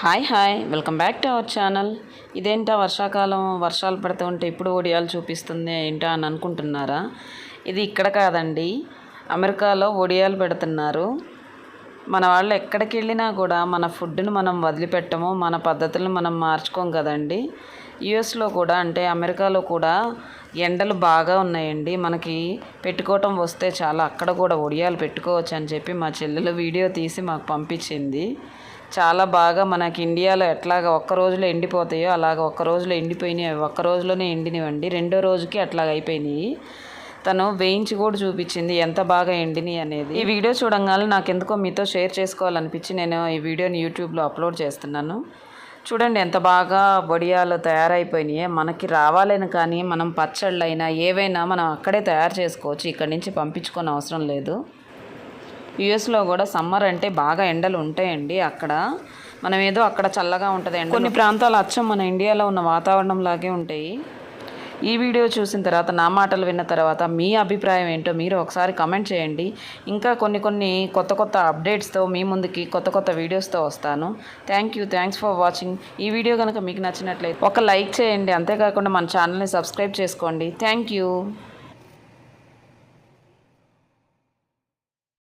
Hi hi welcome back to our channel. ఇదేంటా వర్షాకాలం? వర్షాలు పడుతూ ఉంటే ఇప్పుడు ఒడియాలు చూపిస్తుంది ఏంటా అని అనుకుంటున్నారా? ఇది ఇక్కడ కాదండి. అమెరికాలో ఒడియాలు పెడుతున్నారు. మన వాళ్ళు ఎక్కడికి వెళ్ళినా కూడా మన ఫుడ్ని మనం వదిలిపెట్టము మన పద్ధతులను మనం మార్చుకోం కదండి. యుఎస్లో కూడా అంటే అమెరికాలో కూడా ఎండలు బాగా ఉన్నాయండి. మనకి పెట్టుకోవటం వస్తే చాలా అక్కడ కూడా ఒడియాలు పెట్టుకోవచ్చు అని చెప్పి మా చెల్లెలు వీడియో తీసి మాకు పంపించింది. చాలా బాగా మనకి ఇండియాలో ఎట్లాగ ఒక్క రోజులో ఎండిపోతాయో అలాగ ఒక్క రోజులో ఎండిపోయినాయి అవి ఒక్క రోజులోనే ఎండినవండి. రెండో రోజుకి అట్లాగ అయిపోయినాయి. తను వేయించి కూడా చూపించింది ఎంత బాగా ఎండినాయి అనేది. ఈ వీడియో చూడంగానే నాకు ఎందుకో మీతో షేర్ చేసుకోవాలనిపించి నేను ఈ వీడియోని యూట్యూబ్లో అప్లోడ్ చేస్తున్నాను. చూడండి ఎంత బాగా బొడియాలు తయారైపోయినాయి. మనకి రావాలని కానీ మనం పచ్చళ్ళైనా ఏవైనా మనం అక్కడే తయారు చేసుకోవచ్చు. ఇక్కడి నుంచి పంపించుకొని అవసరం లేదు. యుఎస్లో కూడా సమ్మర్ అంటే బాగా ఎండలు ఉంటాయండి అక్కడ. మనం ఏదో అక్కడ చల్లగా ఉంటుంది ఎండ కొన్ని ప్రాంతాలు అచ్చం మన ఇండియాలో ఉన్న వాతావరణం లాగే ఉంటాయి. ఈ వీడియో చూసిన తర్వాత నా మాటలు విన్న తర్వాత మీ అభిప్రాయం ఏంటో మీరు ఒకసారి కమెంట్ చేయండి. ఇంకా కొన్ని కొన్ని కొత్త కొత్త అప్డేట్స్తో మీ ముందుకి కొత్త కొత్త వీడియోస్తో వస్తాను. Thank you thanks for watching ఈ వీడియో కనుక మీకు నచ్చినట్లయితే ఒక లైక్ చేయండి. అంతేకాకుండా మన ఛానల్ని సబ్స్క్రైబ్ చేసుకోండి. Thank you